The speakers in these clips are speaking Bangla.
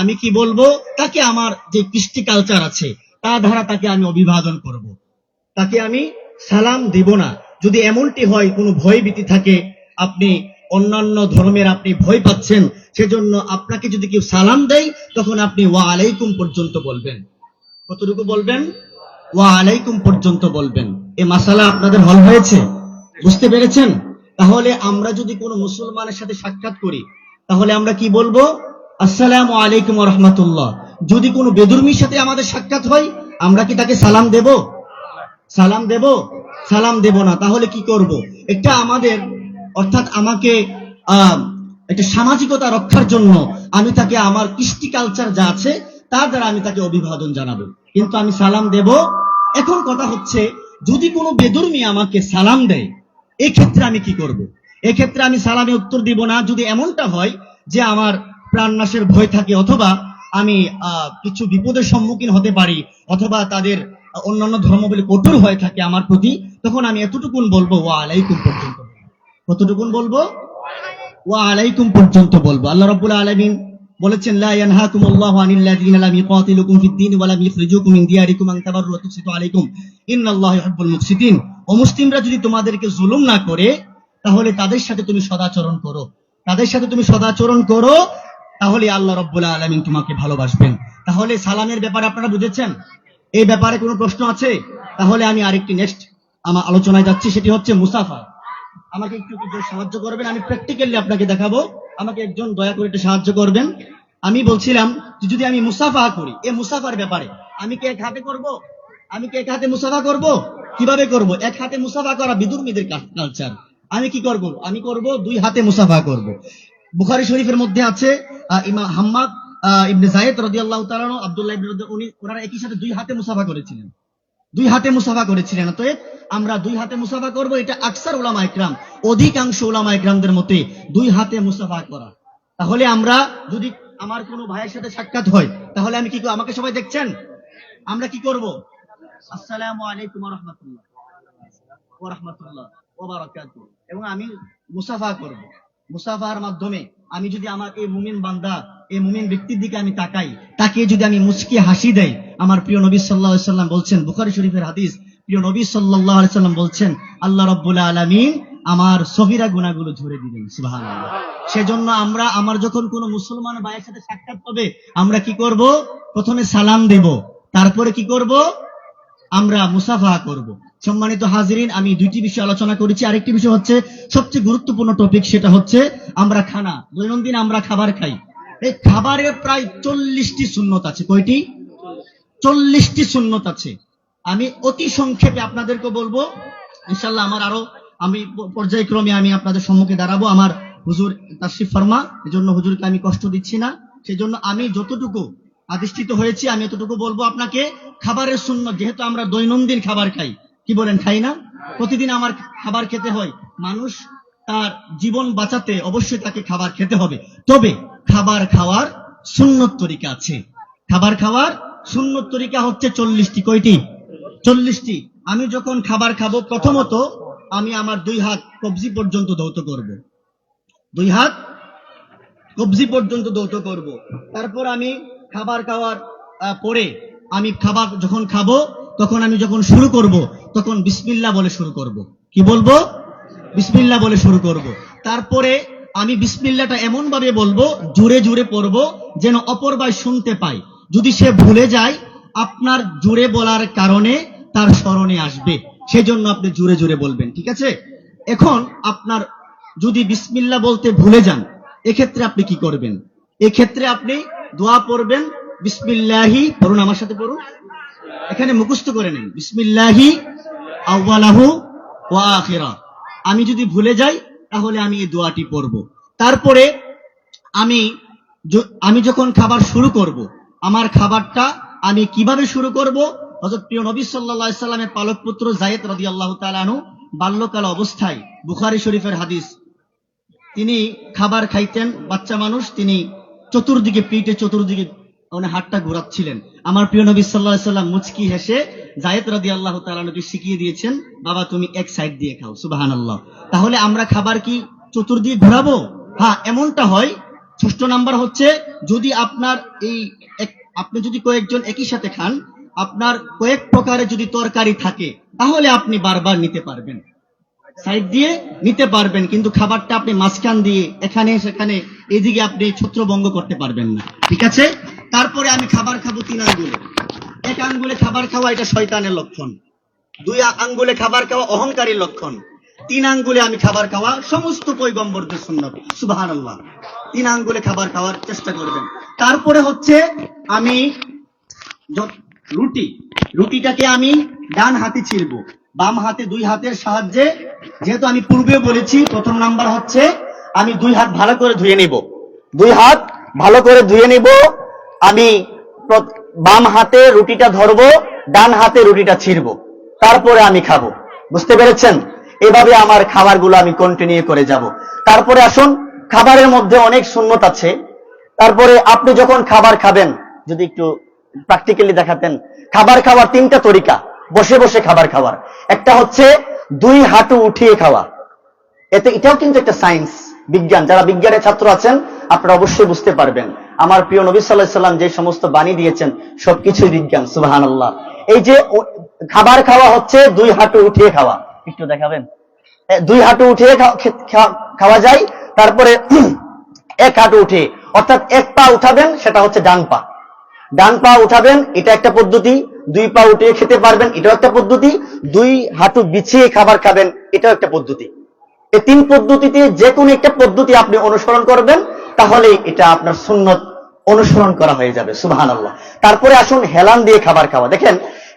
আমি কি বলব? তাকে আমার যে কৃষ্টি কালচার আছে, তা দ্বারা তাকে আমি অভিবাদন করব। তাকে আমি সালাম দেব না। যদি এমনটি হয়, কোনো ভয় ভীতি থাকে, আপনি অন্যান্য ধর্মের আপনি ভয় পাচ্ছেন, সেজন্য আপনাকে যদি কেউ সালাম দেয়, তখন আপনি ওয়া আলাইকুম পর্যন্ত বলবেন। কতটুকু বলবেন? ওয়া আলাইকুম পর্যন্ত বলবেন। এ মাসালা আপনাদের হল হয়েছে? বুঝতে পেরেছেন? তাহলে আমরা যদি কোনো মুসলমানের সাথে সাক্ষাৎ করি, তাহলে আমরা কি বলব? আসসালামু আলাইকুম রহমতুল্লাহ। যদি কোনো বেদুর্মির সাথে আমাদের সাক্ষাৎ হয়, আমরা কি তাকে সালাম দেব? সালাম দেব? সালাম দেব না, তাহলে কি করব? এটা আমাদের, অর্থাৎ আমাকে একটা সামাজিকতা রক্ষার জন্য আমি তাকে আমার কৃষ্টি কালচার যা আছে, তার দ্বারা আমি তাকে অভিবাদন জানাব। কিন্তু আমি সালাম দেব? এখন কথা হচ্ছে, যদি কোনো বেদুর্মি আমাকে সালাম দেয়, এক্ষেত্রে আমি কি করব? এক্ষেত্রে আমি সালামে উত্তর দিব না। যদি এমনটা হয় যে আমার প্রাণনাশের ভয় থাকে, অথবা আমি কিছু বিপদের সম্মুখীন হতে পারি, অথবা তাদের অন্যান্য ধর্মগুলি কঠোর হয়ে থাকে আমার প্রতি, তখন আমি এতটুকুন বলব, ওয়া আলাইকুম পর্যন্ত কতটুকুন বলব? ওয়া আলাইকুম পর্যন্ত বলব। আল্লাহ রাব্বুল আলামিন বলেছেন, লা ইয়ানহাকুমুল্লাহু আনিল লাযিনা লাম ইউকাতিলুকুম ফিদ ওয়া লাম ইখরিজুকুম মিন দিয়ারিকুম আন তাবাররু ওয়া তুকসিতু আলাইকুম ইন্নাল্লাহা ইউহিব্বুল মুকসিতিন অমুসলিমরা যদি তোমাদেরকে জুলুম না করে, তাহলে তাদের সাথে তুমি সদাচরণ করো। তাদের সাথে তুমি সদাচরণ করো তাহলে আল্লাহ রব্বুল আলামিন তোমাকে ভালোবাসবেন। তাহলে সালামের ব্যাপারে আপনারা বুঝেছেন? এই ব্যাপারে কোনো প্রশ্ন আছে? তাহলে আমি আরেকটি নেক্সট আমার আলোচনায় যাচ্ছি, সেটি হচ্ছে মুসাফা। আমাকে একটু একটু সাহায্য করবেন, আমি প্র্যাকটিক্যালি আপনাকে দেখাবো। আমাকে একজন দয়া করে একটু সাহায্য করবেন। আমি বলছিলাম যদি আমি মুসাফা করি এ মুসাফার ব্যাপারে আমি কি এক হাতে করব? আমি কি এক হাতে মুসাফা করব? কীভাবে করব? এক হাতে মুসাফা করা বিদুর্মীদের কালচার আমি কি করব? আমি করব, দুই হাতে মুসাফা করব। বুখারী শরীফের মধ্যে আছে ইমাম হাম্মাদ ইবনে জায়েদ রাদিয়াল্লাহু তাআলা আব্দুল্লাহ ইবনে উনি ওনারা একই সাথে দুই হাতে মুসাফা করেছিলেন। দুই হাতে মুসাফা করেছিলেন, অতএব আমরা দুই হাতে মুসাফা করব, এটা আকসার ওলামা ইকরাম অধিকাংশ ওলামা ইকরামদের মতে দুই হাতে মুসাফা করা। তাহলে আমরা যদি আমার কোনো ভাইয়ের সাথে সাক্ষাৎ হয়, তাহলে আমি কি? আমাকে সবাই দেখছেন? আমরা কি করব? আসসালামু আলাইকুম রাহমাতুল্লাহ। ওয়া রাহমাতুল্লাহ। এবং আমি মুসাফা করব। মুসাফার মাধ্যমে আমি যদি আমার এই মুমিন বান্দা, এই মুমিন ব্যক্তির দিকে আমি তাকাই, তাকে যদি আমি মুচকি হাসি দেই, আমার প্রিয় নবী সাল্লাল্লাহু সাল্লাম বলছেন, বুখারী শরীফের হাদিস, প্রিয় নবী আলাইহি সাল্লাম বলছেন, আল্লাহ রাব্বুল আলামিন আমার সগীরা গুনাহগুলো ঝরে দিবেন, সুবহানাল্লাহ। সেজন্য আমরা, আমার যখন কোনো মুসলমান ভাইয়ের সাথে সাক্ষাৎ হবে, আমরা কি করব? প্রথমে সালাম দেব, তারপরে কি করব? আমরা মুসাফা করব। সম্মানিত হাজিরিন, আমি দুইটি বিষয় আলোচনা করেছি। আরেকটি বিষয় হচ্ছে, সবচেয়ে গুরুত্বপূর্ণ টপিক সেটা হচ্ছে আমরা খানা, দৈনন্দিন আমরা খাবার খাই। এই খাবারের প্রায় চল্লিশটি শূন্যত আছে। কয়টি? চল্লিশটি শূন্যত আছে। আমি অতি সংক্ষেপে আপনাদেরকে বলব ইনশাল্লাহ আমার আরও, আমি পর্যায়ক্রমে আমি আপনাদের সম্মুখে দাঁড়াবো। আমার হুজুর তাশরিফ ফরমা, এজন্য হুজুরকে আমি কষ্ট দিচ্ছি না। সেজন্য আমি যতটুকু আধিষ্ঠিত হয়েছি, আমি এতটুকু বলব আপনাকে, খাবারের শূন্য যেহেতু আমরা দৈনন্দিন খাবার খাই কি বলেন খাই না প্রতিদিন আমার খাবার খেতে হয়। মানুষ তার জীবন বাঁচাতে অবশ্যই তাকে খাবার খেতে হবে। তবে খাবার খাওয়ার সুন্নত তরিকা আছে। খাবার খাওয়ার সুন্নত তরিকা হচ্ছে চল্লিশটি। কয়টি? চল্লিশটি। আমি যখন খাবার খাব, প্রথমত আমি আমার দুই হাত কবজি পর্যন্ত ধৌত করব। দুই হাত কবজি পর্যন্ত দৌত করব। তারপর আমি খাবার খাওয়ার পরে আমি খাবার যখন খাব তখন আমি যখন শুরু করব, তখন বিসমিল্লা বলে শুরু করব। কি বলব? বিসমিল্লা বলে শুরু করব। তারপরে আমি বিসমিল্লাটা এমন ভাবে বলব, জুড়ে জুড়ে পড়ব, যেন অপর ভাই শুনতে পায়। যদি সে ভুলে যায়, আপনার জুড়ে বলার কারণে তার স্মরণে আসবে। সেজন্য আপনি জুড়ে জুড়ে বলবেন, ঠিক আছে? এখন আপনার যদি বিসমিল্লা বলতে ভুলে যান, এক্ষেত্রে আপনি কি করবেন? এক্ষেত্রে আপনি দোয়া পড়বেন, বিসমিল্লাহি পড়ুন আমার সাথে পড়ুন। এখানে মুখস্থ করে নিন। বিসমিল্লাহি আউয়ালাহু ওয়া আখিরা। আমি যদি ভুলে যাই, তাহলে আমি এই দোয়াটি পড়ব। তারপরে আমি আমি যখন খাবার শুরু করব, আমার খাবারটা আমি কীভাবে শুরু করব? হযরত প্রিয় নবী আলাইহি সাল্লামের পালক পুত্র জায়েদ রাদিয়াল্লাহু তাআলা আনহু বাল্যকাল অবস্থায় বুখারী শরীফের হাদিস। তিনি খাবার খাইতেন, বাচ্চা মানুষ, তিনি চতুর্দিকে পিঠে চতুর্দিকে উনি হাতটা ঘোরাচ্ছিলেন। আমার প্রিয় নবী সাল্লাহ সাল্লাম মুচকি হেসে জায়েদ রাদি আল্লাহ তালানকে শিখিয়ে দিয়েছেন, বাবা, তুমি এক সাইড দিয়ে খাও সুবাহান আল্লাহ তাহলে আমরা খাবার কি চতুর্দিকে ঘোরাবো? হ্যাঁ এমনটা হয়। ষষ্ঠ নাম্বার হচ্ছে, যদি আপনার এই আপনি যদি কয়েকজন একই সাথে খান, আপনার কয়েক প্রকারের যদি তরকারি থাকে, তাহলে আপনি বারবার নিতে পারবেন। সাইড দিয়ে নিতে পারবেন, কিন্তু খাবারটা আপনি মাঝখান দিয়ে, এখানে সেখানে, এদিকে আপনি ছত্রভঙ্গ করতে পারবেন না। ঠিক আছে? তারপরে আমি খাবার খাব তিন আঙ্গুলে। এক আঙ্গুলে খাবার খাওয়া এটা শয়তানের লক্ষণ। দুই আঙ্গুলে খাবার খাওয়া অহংকারীর লক্ষণ। তিন আঙ্গুলে আমি খাবার খাওয়া সমস্ত পৈগম্বরদের সুন্নত। সুবাহান আল্লাহ তিন আঙ্গুলে খাবার খাওয়ার চেষ্টা করবেন। তারপরে হচ্ছে আমি রুটি, রুটিটাকে আমি ডান হাতে ছিলব বাম হাতে দুই হাতের সাহায্যে, যেহেতু আমি পূর্বে বলেছি, প্রথম নাম্বার হচ্ছে আমি দুই হাত ভালো করে ধুয়ে নিব। দুই হাত ভালো করে ধুয়ে নিব। আমি বাম হাতে রুটিটা ধরবো, ডান হাতে রুটিটা ছিড়বো। তারপরে আমি খাব। বুঝতে পেরেছেন? এভাবে আমার খাবারগুলো আমি কন্টিনিউ করে যাব। তারপরে আসুন, খাবারের মধ্যে অনেক শূন্যত আছে। তারপরে আপনি যখন খাবার খাবেন, যদি একটু প্র্যাকটিক্যালি দেখাতেন, খাবার খাওয়ার তিনটা তরিকা, বসে বসে খাবার খাওয়ার। একটা হচ্ছে দুই হাঁটু উঠিয়ে খাওয়া। এতে এটাও কিন্তু একটা সায়েন্স বিজ্ঞান, যারা বিজ্ঞানের ছাত্র আছেন, আপনারা অবশ্যই বুঝতে পারবেন। আমার প্রিয় নবী সাল্লাহ সাল্লাম যে সমস্ত বাণী দিয়েছেন, সবকিছুই বিজ্ঞান সুবাহান আল্লাহ এই যে খাবার খাওয়া হচ্ছে, দুই হাঁটু উঠিয়ে খাওয়া। একটু দেখাবেন? দুই হাঁটু উঠিয়ে খাওয়া যায়, তারপরে এক হাঁটু উঠে, অর্থাৎ এক পা উঠাবেন, সেটা হচ্ছে ডান পা। ডান পা উঠাবেন, এটা একটা পদ্ধতি, দুই পা উঠিয়ে খেতে পারবেন, এটাও একটা পদ্ধতি, দুই হাঁটু বিছিয়ে খাবার খাবেন, এটাও একটা পদ্ধতি। এই তিন পদ্ধতিতে যে কোনো একটা পদ্ধতি আপনি অনুসরণ করবেন তাহলে এটা আপনার সুন্নত অনুসরণ করা হয়ে যাবে সুবাহান আল্লাহ তারপরে আসুন হেলান দিয়ে খাবার খাওয়া। দেখেন,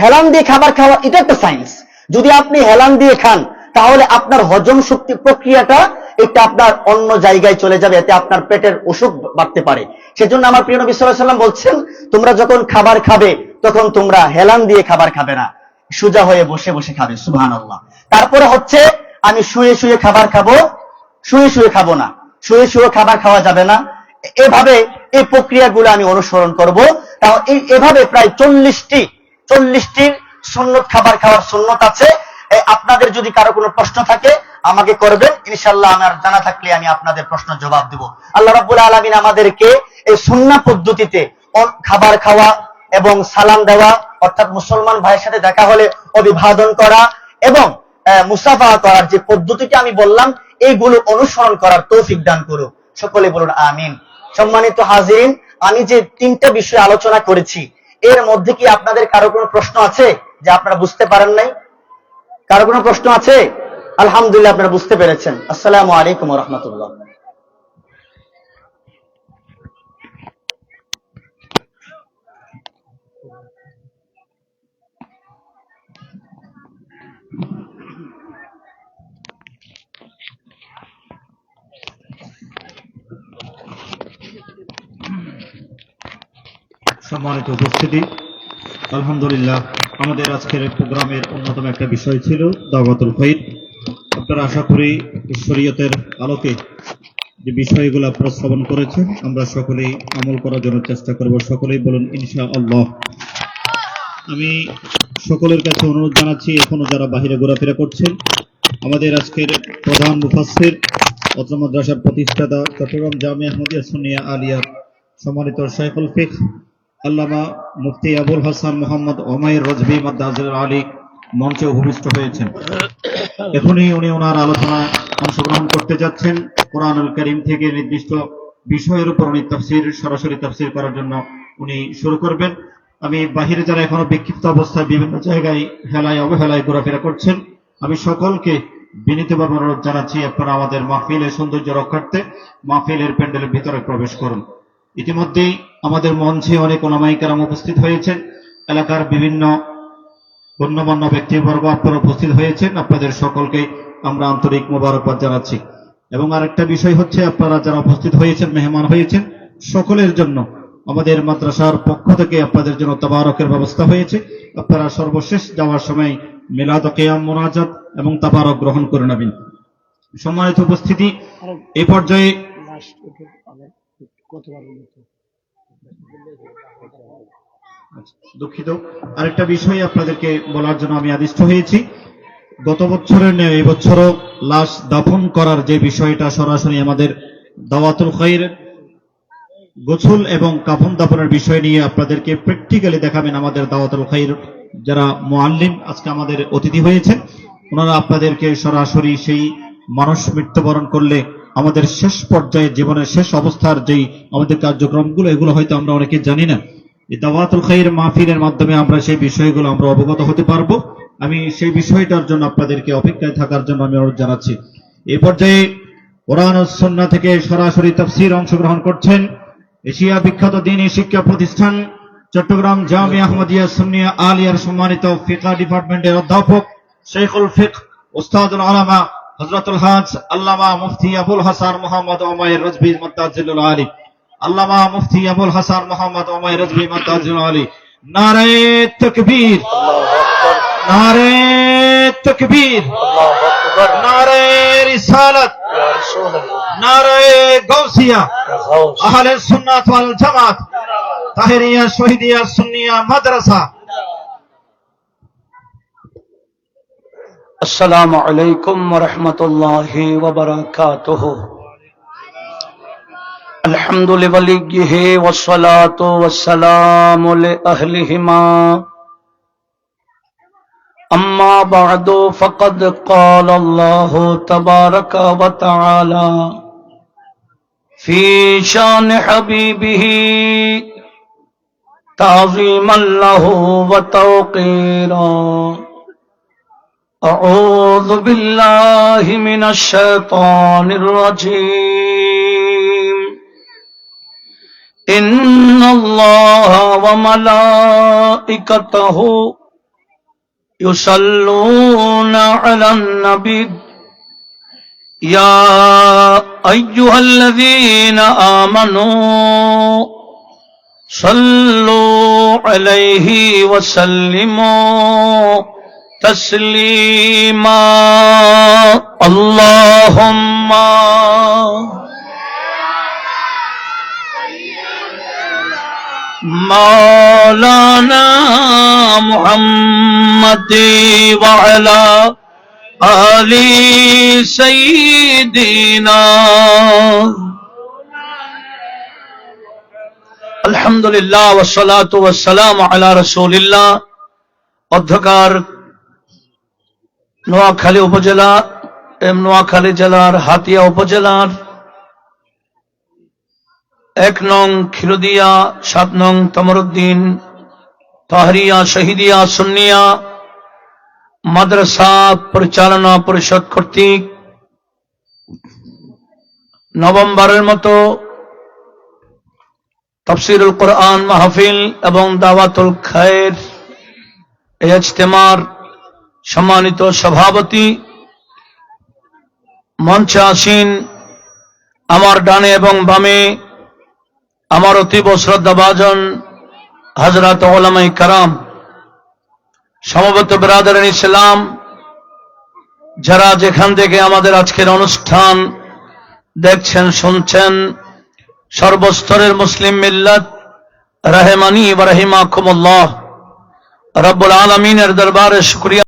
হেলান দিয়ে খাবার খাওয়া এটা একটা সায়েন্স যদি আপনি হেলান দিয়ে খান, তাহলে আপনার হজম শক্তি প্রক্রিয়াটা এটা আপনার অন্য জায়গায় চলে যাবে, এতে আপনার পেটের অসুখ বাড়তে পারে। সেজন্য আমার প্রিয় নবী আলাইহি সাল্লাম বলছেন, তোমরা যখন খাবার খাবে, তখন তোমরা হেলান দিয়ে খাবার খাবে না। সোজা হয়ে বসে বসে খাবে সুবহান তারপরে হচ্ছে আমি শুয়ে শুয়ে খাবার খাব, শুয়ে শুয়ে খাব না। শুয়ে শুয়ে খাবার খাওয়া যাবে না। এভাবে এই প্রক্রিয়াগুলো আমি অনুসরণ করব। তাও এভাবে প্রায় চল্লিশটি চল্লিশটির সুন্নত খাবার খাওয়ার সুন্নত আছে। আপনাদের যদি কারও কোনো প্রশ্ন থাকে, আমাকে করবেন। ইনশাল্লাহ আমার জানা থাকলে আমি আপনাদের প্রশ্ন জবাব দেব। আল্লাহ রাব্বুল আলামিন আমাদেরকে এই সুন্নাহ পদ্ধতিতে খাবার খাওয়া এবং সালাম দেওয়া, অর্থাৎ মুসলমান ভাইয়ের সাথে দেখা হলে অভিবাদন করা এবং মুসাফা করার যে পদ্ধতিটি আমি বললাম, এইগুলো অনুসরণ করার তৌফিক দান করুক। সকলে বলুন, আমিন। সম্মানিত হাজিরিন, আমি যে তিনটা বিষয়ে আলোচনা করেছি, এর মধ্যে কি আপনাদের কারও কোনো প্রশ্ন আছে যে আপনারা বুঝতে পারেন নাই? কারও কোনো প্রশ্ন আছে? আলহামদুলিল্লাহ, আপনারা বুঝতে পেরেছেন। আসসালামু আলাইকুম রহমতুল্লাহ। সম্মানিত উপস্থিতি। আলহামদুলিল্লাহ, আমাদের আজকের প্রোগ্রামের অন্যতম একটা বিষয় ছিল দাওয়াতুল খৈর। আপনারা আশা করি শরীয়তের আলোকে যে বিষয়গুলো শ্রবণ করেছেন, আমরা সকলেই আমল করার জন্য চেষ্টা করব। সকলেই বলুন ইনশা আল্লাহ আমি সকলের কাছে অনুরোধ জানাচ্ছি, এখনও যারা বাহিরে ঘোরাফেরা করছেন, আমাদের আজকের প্রধান মুফাসসির, অত্র মাদ্রাসার প্রতিষ্ঠাতা চট্টগ্রাম জামিয়া আহমদিয়া সুনিয়া আলিয়ার সম্মানিত শাইখুল ফিক আল্লামা মুফতি আবুল হাসান মোহাম্মদ ওমাইর রজভি মাদ্দাজুল আলী মঞ্চে উপবিষ্ট হয়েছেন। এখনই উনি ওনার আলোচনায় অংশগ্রহণ করতে যাচ্ছেন। কোরআনুল করিম থেকে নির্দিষ্ট বিষয়ের উপর উনি তফসির, সরাসরি তফসির করার জন্য উনি শুরু করবেন। আমি বাহিরে যারা এখনও বিক্ষিপ্ত অবস্থায় বিভিন্ন জায়গায় হেলায়, অবহেলায় ঘোরাফেরা করছেন, আমি সকলকে বিনীতভাবে অনুরোধ জানাচ্ছি, আপনারা আমাদের মাহফিলের সৌন্দর্য রক্ষার্থে মাহফিলের প্যান্ডেলের ভিতরে প্রবেশ করুন। ইতিমধ্যেই আমাদের মঞ্চে অনেক ওলামাই উপস্থিত হয়েছেন। এলাকার বিভিন্ন গণ্যমান্য ব্যক্তিবর্গ আপনারা উপস্থিত হয়েছেন। আপনাদের সকলকে আমরা আন্তরিক মোবারকবাদ জানাচ্ছি। এবং আরেকটা বিষয় হচ্ছে, আপনারা যারা উপস্থিত হয়েছেন, মেহমান হয়েছেন, সকলের জন্য আমাদের মাদ্রাসার পক্ষ থেকে আপনাদের জন্য তাবারকের ব্যবস্থা হয়েছে। আপনারা সর্বশেষ যাওয়ার সময় মিলাদ কেয়াম, মোনাজাত এবং তাবারক গ্রহণ করে নেবেন। সম্মানিত উপস্থিতি এই পর্যায়ে আচ্ছা, দুঃখিত। আরেকটা বিষয় আপনাদেরকে বলার জন্য আমি আদিষ্ট হয়েছি। গত বছরের ন্যায় এই বছরও লাশ দাফন করার যে বিষয়টা সরাসরি আমাদের দাওয়াতুল খৈর গোছল এবং কাফন দাফনের বিষয় নিয়ে আপনাদেরকে প্র্যাকটিক্যালি দেখাবেন আমাদের দাওয়াতুল খাইর যারা মুআল্লিম আজকে আমাদের অতিথি হয়েছেন। ওনারা আপনাদেরকে সরাসরি সেই মানুষ মৃত্যুবরণ করলে আমাদের শেষ পর্যায়ে জীবনের শেষ অবস্থার যেই আমাদের কার্যক্রমগুলো, এগুলো হয়তো আমরা অনেকে জানি না। দাওয়াতুল খাইর মাহফিলের মাধ্যমে আমরা সেই বিষয়গুলো আমরা অবগত হতে পারব। আমি সেই বিষয়টার জন্য আপনাদেরকে অপেক্ষায় থাকার জন্য আমি অনুরোধ জানাচ্ছি। এই পর্যায়ে কোরআন ও সুন্নাহ থেকে সরাসরি তাফসীর অংশগ্রহণ করছেন এশিয়া বিখ্যাত দিনী শিক্ষা প্রতিষ্ঠান চট্টগ্রাম জামি আহমদিয়া সুনিয়া আলিয়ার সম্মানিত ফিকা ডিপার্টমেন্টের অধ্যাপক শেখুল ফিক উস্তাদুল আলামা হজরতুল হাজ আল্লামা মুফতি আবুল হাসান মোহাম্মদ ওমায়ের রজবি মন্তাজিল আলী। আল্লামা মুফতি আবুল হাসান মোহাম্মদ ওমায়ের রজবি মন্তাজিল আলী। নারে তকবীর। নারে তকবীর। নারে রিসালাত। নারে গৌসিয়া আহলে সুন্নাত ওয়াল জামাত। তাহেরিয়া শহীদিয়া সুন্নিয়া মাদ্রাসা। السلام علیکم ورحمۃ اللہ وبرکاتہ۔ الحمد لولیہ والصلاة والسلام لأہلہما۔ اما بعد، فقد قال اللہ تبارک وتعالی فی شان حبیبہ تعظیم اللہ وتوقیرہ أعوذ بالله من الشيطان الرجيم. إن الله وملائكته يصلون على النبي. يا أيها الذين آمنوا صلوا عليه وسلموا. تسليما اللهم مولانا محمد وعلى آل سيدنا الحمد لله والصلاة والسلام على رسول الله অধ্যকার নোয়াখালী উপজেলা নোয়াখালী জেলার হাতিয়া উপজেলার এক নং খিরদিয়া সাত নং তমরুদ্দিন, তাহরিয়া, শহীদিয়া, সুন্নিয়া, মাদ্রাসা পরিচালনা পরিষদ কর্তৃক নভেম্বরের মতো তফসিরুল কোরআন মাহফিল এবং দাওয়াতুল খায়ের এই ইজতেমার সম্মানিত সভাপতি, মঞ্চে আসীন আমার ডানে এবং বামে আমার অতীব শ্রদ্ধাভাজন হজরত ওলামাই কারাম, সমবেত ব্রাদার ইসলাম, যারা যেখান থেকে আমাদের আজকের অনুষ্ঠান দেখছেন, শুনছেন, সর্বস্তরের মুসলিম মিল্লাত রাহেমানি রাহিমা কুমুল্লাহ রব্বুল আলমিনের দরবারে শুক্রিয়া